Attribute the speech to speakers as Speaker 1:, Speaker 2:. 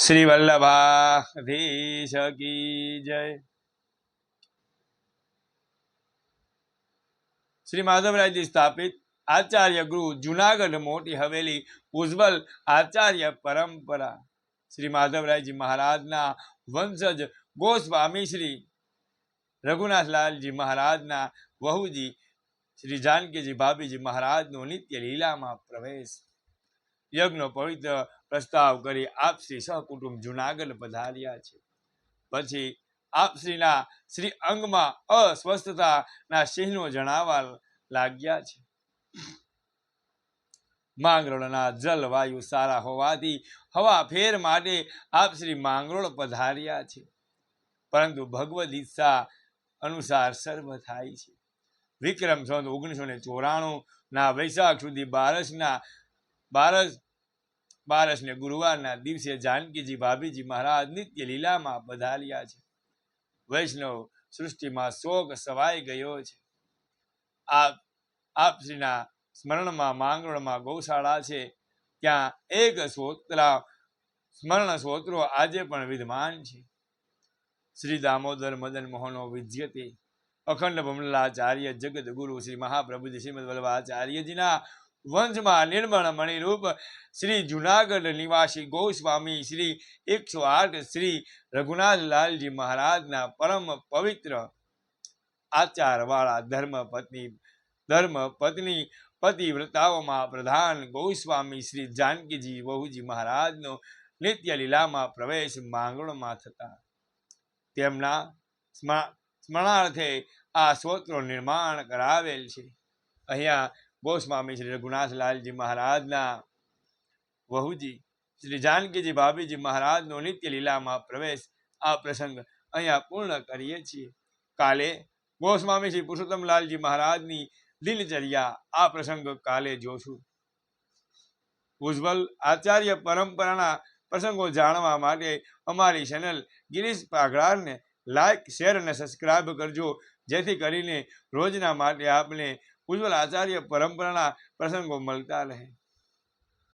Speaker 1: શ્રી વલ્લભાધીશ કી જય. શ્રી માધવરાયજી સ્થાપિત આચાર્ય ગૃહ જુનાગઢ મોટી હવેલી ઉજ્જવલ આચાર્ય પરંપરા. શ્રી માધવરાયજી મહારાજના વંશજ ગોસ્વામી શ્રી રઘુનાથલાલજી મહારાજના વહુજી શ્રી જાનકીજી ભાભીજી મહારાજનો નિત્ય લીલામાં પ્રવેશ યજ્ઞનો પવિત્ર પ્રસ્તાવ કરી આપશ્રી સહકુટુંબ જુનાગઢ પધાર્યા છે. પછી આપશ્રીના શ્રી અંગમાં અસ્વસ્થતાના ચિહ્નો જણાવા લાગ્યા છે. માંગરોળના જલવાયુ સારા હોવાથી હવા ફેર માટે આપ શ્રી માંગરોળ પધાર્યા છે. પરંતુ ભગવદ ઈચ્છા અનુસાર સર્વ થાય છે. વિક્રમ સંત ઓગણીસો ને ચોરાણું ના વૈશાખ સુધી બારસના બારસ બારસને ગુરુવારના દિવસે જાનકીજી ભાભીજી મહારાજ નિત્ય લીલામાં પધાર્યા છે. વૈષ્ણવ સૃષ્ટિમાં શોક સવાઈ ગયો છે. આપ આપશ્રીના સ્મરણમાં માંગરોળમાં ગૌશાળા છે. ત્યાં એક સ્તોત્રા સ્મરણ સ્તોત્રો આજે પણ વિદ્યમાન છે. શ્રી દામોદર મદન મોહનો વિદ્યતે અખંડ બમલાચાર્ય જગત ગુરુ શ્રી મહાપ્રભુજી શ્રીમદ વલ્લભાચાર્યજીના વંશમાં નિર્મળ મણિરૂપ શ્રી જુનાગઢ નિવાસી ગોસ્વામી શ્રી એકસો આઠ શ્રી રઘુનાથલાલજી મહારાજના પરમ પવિત્ર આચારવાળા ધર્મ પત્ની ધર્મ પત્ની પતિવ્રતાઓમાં પ્રધાન ગોસ્વામી શ્રી જાનકીજી વહુજી મહારાજનો નિત્ય લીલામાં પ્રવેશ માંગણમાં થતા. તેમના સ્મા- સ્મરણાર્થે આ સ્તોત્રો નિર્માણ કરાવેલ છે. અહીંયા ગોસ્વામી શ્રી રઘુનાથલાલજી મહારાજના વહુજી, શ્રી જાનકીજી ભાભીજી મહારાજનો નિત્ય લીલામાં પ્રવેશ આ પ્રસંગ અહીંયા પૂર્ણ કરીએ છીએ. કાલે ગોસ્વામી શ્રી પુરુષોત્તમલાલજી મહારાજની દિનચર્યા આ પ્રસંગ કાલે જોશું. ઉજ્જવલ આચાર્ય પરંપરાના પ્રસંગો જાણવા માટે અમારી ચેનલ ગિરીશ પાઘડારને લાઈક, શેર અને સબસ્ક્રાઈબ કરજો, જેથી કરીને રોજના માટે આપને ઉજ્જવલ આચાર્ય પરંપરાના પ્રસંગો મળતા રહે.